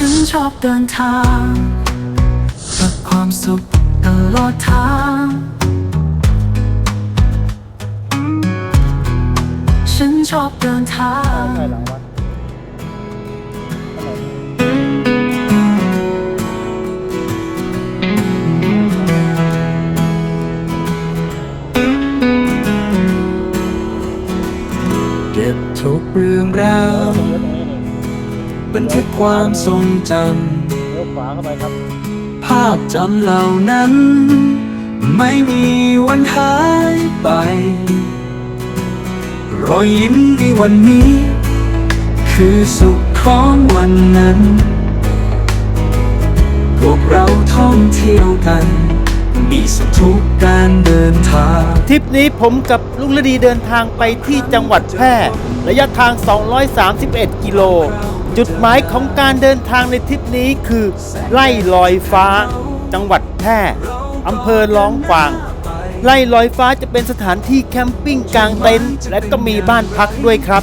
ฉันชอบเดินทางเพื่อความสุขตลอดทาง ฉันชอบเดินทาง เก็บทุกเรื่องราว บันทึกความทรงจเลี้ยวขวาเข้าไปครับำภาพจำเหล่านั้น ไม่มีวันหายไป รอยยิ้มในวันนี้ คือสุขของวันนั้น พวกเราท่องเที่ยวกัน มีสุขทุกการเดินทาง ทริปนี้ผมกับลุงฤดีเดินทางไปที่จังหวัดแพร่ ระยะทาง 231 กิโล จุดหมายของการเดินทางในทริปนี้คือ ไล่ลอยฟ้า จังหวัดแพร่อำเภอร้องกวาง ไล่ลอยฟ้าจะเป็นสถานที่แคมปิ้งกลางเต็นท์และก็มีบ้านพักด้วยครับ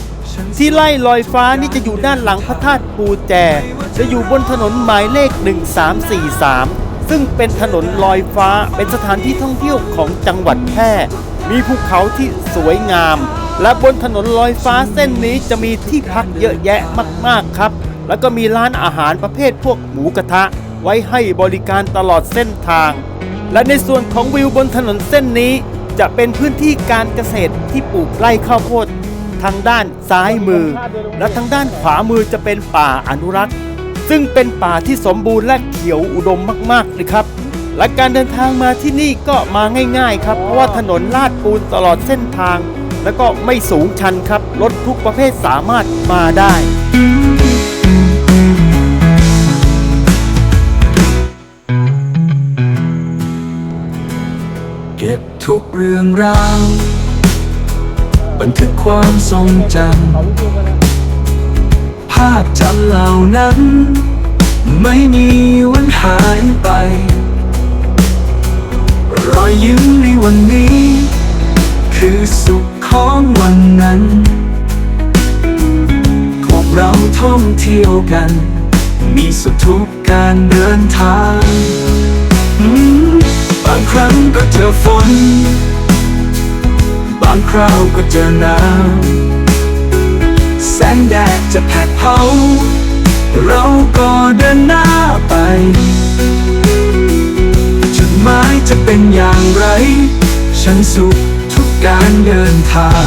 ที่ไล่ลอยฟ้านี่จะอยู่ด้านหลังพระธาตุปูแจ จะอยู่บนถนนหมายเลข 1343 ซึ่งเป็นถนนลอยฟ้าเป็นสถานที่ท่องเที่ยวของจังหวัดแพร่มีภูเขาที่สวยงาม และบนถนนลอยฟ้าเส้นนี้จะมีที่พักเยอะแยะมากๆครับ แล้วก็มีร้านอาหารประเภทพวกหมูกระทะ ไว้ให้บริการตลอดเส้นทาง และในส่วนของวิวบนถนนเส้นนี้ จะเป็นพื้นที่การเกษตรที่ปลูกไร่ข้าวโพดทางด้านซ้ายมือ และทางด้านขวามือจะเป็นป่าอนุรักษ์ ซึ่งเป็นป่าที่สมบูรณ์และเขียวอุดมมากๆเลยครับและการเดินทางมาที่นี่ก็มาง่าย ๆ ครับ เพราะว่าถนนลาดปูนตลอดเส้นทาง แล้วก็ไม่สูงชันครับ รถทุกประเภทสามารถมาได้เก็บทุกเรื่องราวบันทึกความทรงจำภาพจำเหล่านั้น ไม่มีวันหายไป รอยยิ้มในวันนี้ คือสุข ของวันนั้น พวกเราท่องเที่ยวกัน มีสุขทุกการเดินทางอืมบางครั้งก็เจอฝน บางคราวก็เจอหนาวแสงแดดจะแผดเผา เราก็เดินหน้าไป จุดหมายจะเป็นอย่างไร ฉันสุข การเดินทาง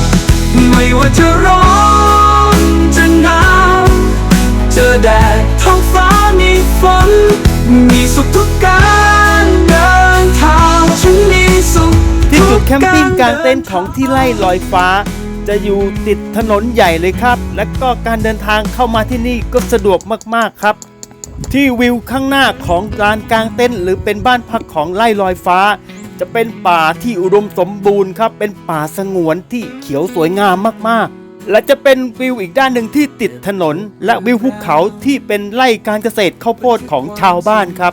ไม่ว่าจะร้อนจะหนาวเจอแดดท้องฟ้ามีฝน มีสุขทุกการเดินทางฉันมีสุขที่จุดแคมปิ้งกลางเต็นท์ของที่ไล่ลอยฟ้า จะอยู่ติดถนนใหญ่เลยครับ และก็การเดินทางเข้ามาที่นี่ก็สะดวกมากๆครับ ที่วิวข้างหน้าของลานกลางเต็นท์หรือเป็นบ้านพักของไล่ลอยฟ้า จะเป็นป่าที่อุดมสมบูรณ์ครับ เป็นป่าสงวนที่เขียวสวยงามมากๆ และจะเป็นวิวอีกด้านหนึ่งที่ติดถนน และวิวภูเขาที่เป็นไร่การเกษตรข้าวโพดของชาวบ้านครับ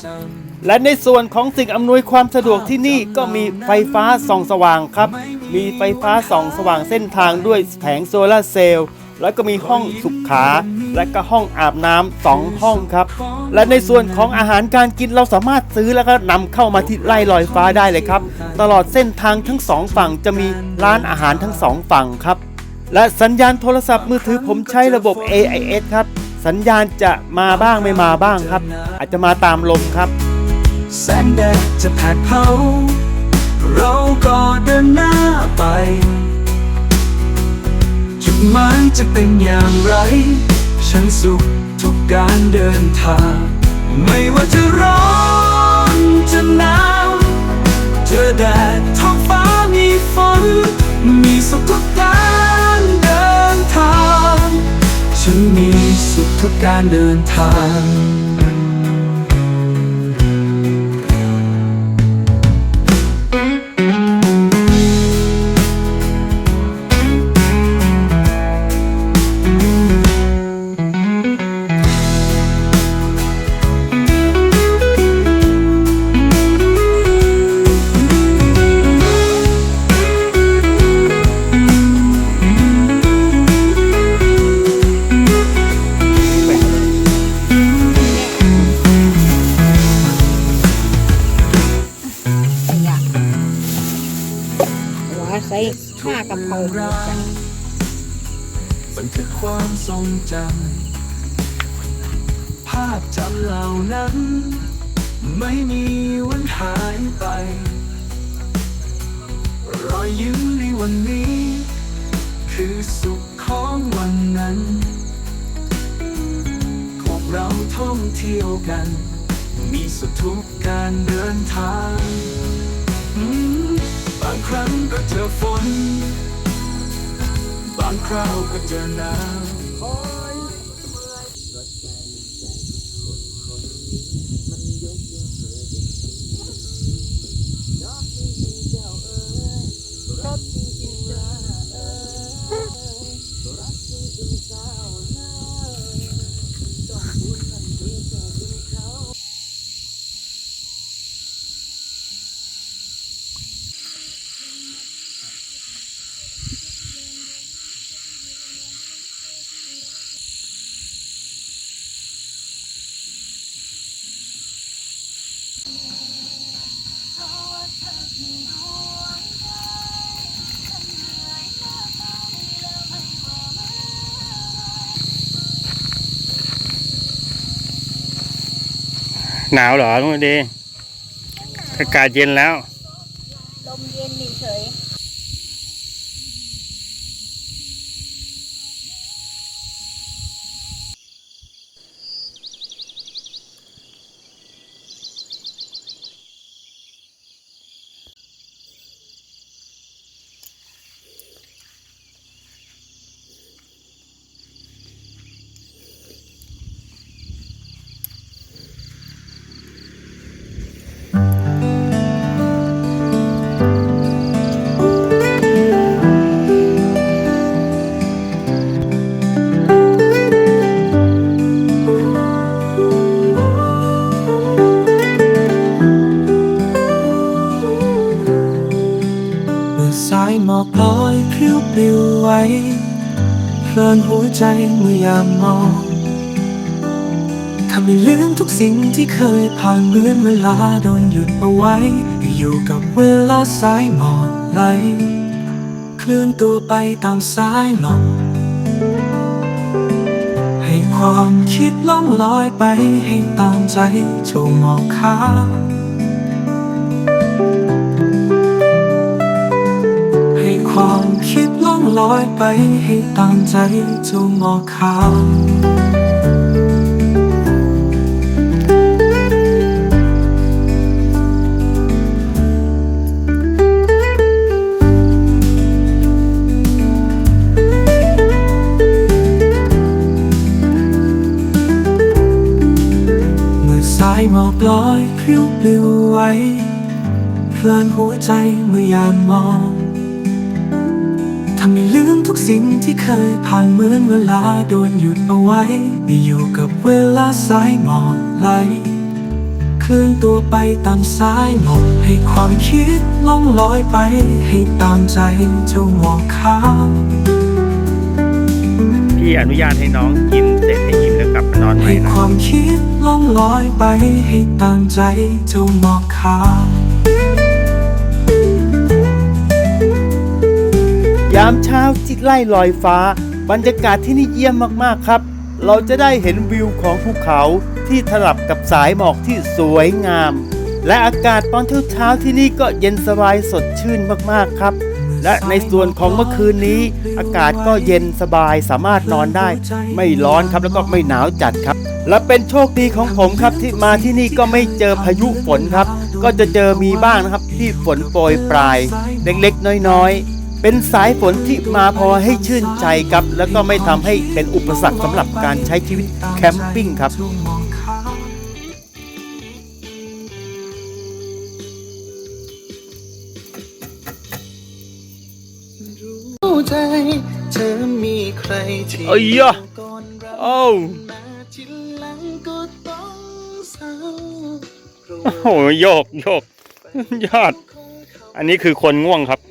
และในส่วนของสิ่งอำนวยความสะดวกที่นี่ก็มีไฟฟ้าส่องสว่างครับ มีไฟฟ้าส่องสว่างเส้นทางด้วยแผงโซลาร์เซลล์ แล้วก็มีห้องสุขา และก็ห้องอาบน้ำสองห้องครับ และในส่วนของอาหารการกินเราสามารถซื้อแล้วก็นำเข้ามาที่ไร่ลอยฟ้าได้เลยครับ ตลอดเส้นทางทั้งสองฝั่งจะมีร้านอาหารทั้งสองฝั่งครับ และสัญญาณโทรศัพท์มือถือผมใช้ระบบ AIS ครับ สัญญาณจะมาบ้างไม่มาบ้างครับ อาจจะมาตามลมครับ แสงแดดจะแผดเผา เราก็เดินหน้าไป ดหมายจะเป็นอย่างไร ฉันสุขทุกการเดินทาง ไม่ว่าจะร้อนจะหนาวเจอแดดท้องฟ้ามีฝน มีสุขทุกการเดินทาง ฉันมีสุขทุกการเดินทาง ทรงจภาพจำเหล่านั้น ไม่มีวันหายไป รอยยิ้มในวันนี้ คือสุขของวันนั้น พวกเราท่องเที่ยวกัน มีสุขทุกการเดินทาง บางครั้งก็เจอฝน บางคราวก็เจอหนาว หนาวเหรอลุงดีอากาศเย็นแล้ว ลมเย็นเฉย ใจเมื่อยามมองทำให้ลืมทุกสิ่งที่เคยผ่านเหมือนเวลาโดนหยุดเอาไว้ อยู่กับเวลาสายหมอกไหลเคลื่อนตัวไปตามสายลมให้ความคิดล่องลอยไปให้ตามใจโจมหมอกขาว ความคิดล่องลอยไปให้ตามใจเจ้าหมอกขาวเมื่อสายหมอกลอยพิ้วปลิวไว้เพลินหัวใจเมื่อยามมองำให้ลืมทุกสิ่งที่เคยผ่านเหมือนเวลาโดนหยุดเอาไว้ไปอยู่กับเวลาสายหมอกไหลเคลื่อนตัวไปตามสายหมอกให้ความคิดล่องลอยไป ให้ตามใจเจ้าหมอกขาวพี่อนุญาตให้น้องกินเสร็จให้อิ่มแล้วกลับมานอนใหม่ให้นะ ความคิดล่องลอยไป ให้ตามใจเจ้าหมอกขาว ยามเช้าที่ไล่ลอยฟ้า บรรยากาศที่นี่เยี่ยมมากๆครับ เราจะได้เห็นวิวของภูเขาที่ถลับกับสายหมอกที่สวยงาม และอากาศตอนเช้าๆที่นี่ก็เย็นสบายสดชื่นมากๆครับ และในส่วนของเมื่อคืนนี้ อากาศก็เย็นสบายสามารถนอนได้ ไม่ร้อนครับแล้วก็ไม่หนาวจัดครับ และเป็นโชคดีของผมครับที่มาที่นี่ก็ไม่เจอพายุฝนครับ ก็จะเจอมีบ้างนะครับที่ฝนโปรยปลาย เล็กๆน้อยๆ เป็นสายฝนที่มาพอให้ชื่นใจครับ แล้วก็ไม่ทำให้เป็นอุปสรรคสำหรับการใช้ชีวิตแคมปิ้งครับรู้ใจเธอมีใครที่เอ้ยยะก่อนเราโอ้มาทีหลังก็ต้องเศร้าเพราะโอ้โหโยกโยกยอด อันนี้คือคนง่วงครับ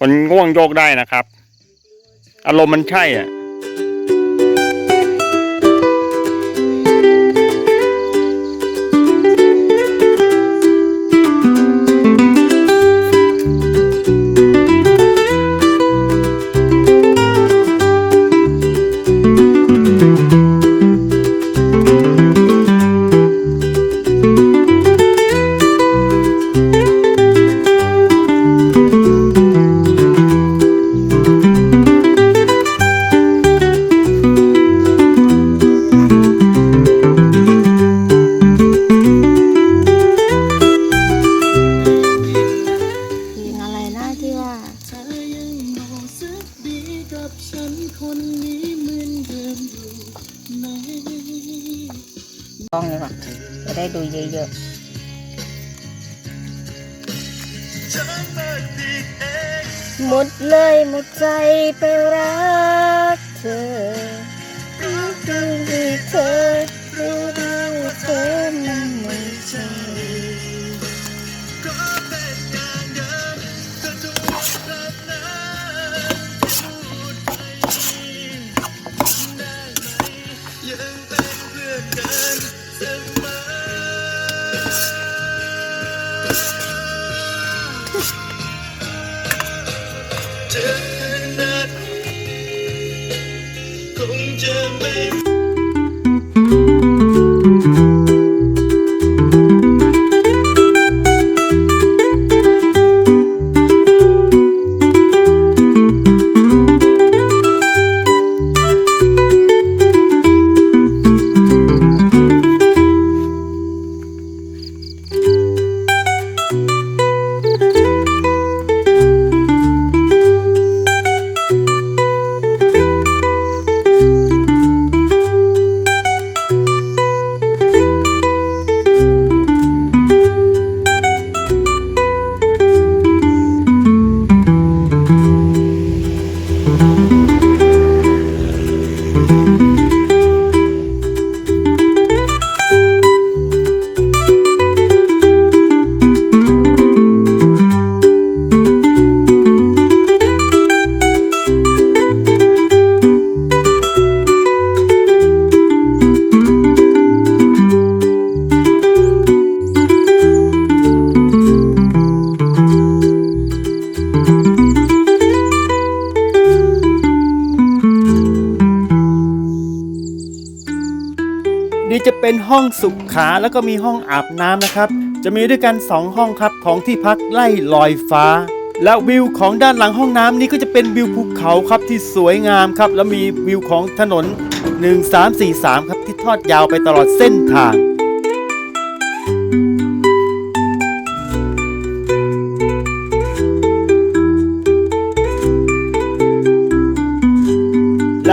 มันง่วงโยกได้นะครับ อารมณ์มันใช่อะ เธอขนาดนคงจะไม่ นี้จะเป็นห้องสุขาแล้วก็มีห้องอาบน้ำนะครับ จะมีด้วยกัน 2 ห้องครับของที่พักไล่ลอยฟ้า และวิวของด้านหลังห้องน้ำนี้ก็จะเป็นวิวภูเขาครับที่สวยงามครับ แล้วมีวิวของถนน 1343 ครับที่ทอดยาวไปตลอดเส้นทาง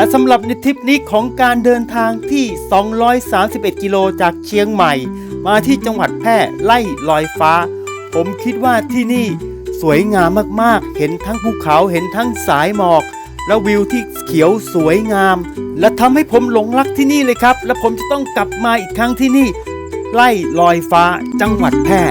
และสำหรับในทริปนี้ของการเดินทางที่ 231 กิโลจากเชียงใหม่ มาที่จังหวัดแพร่ไล่ลอยฟ้า ผมคิดว่าที่นี่สวยงามมากๆ เห็นทั้งภูเขาเห็นทั้งสายหมอก และวิวที่เขียวสวยงาม และทำให้ผมหลงรักที่นี่เลยครับ และผมจะต้องกลับมาอีกครั้งที่นี่ ไล่ลอยฟ้าจังหวัดแพร่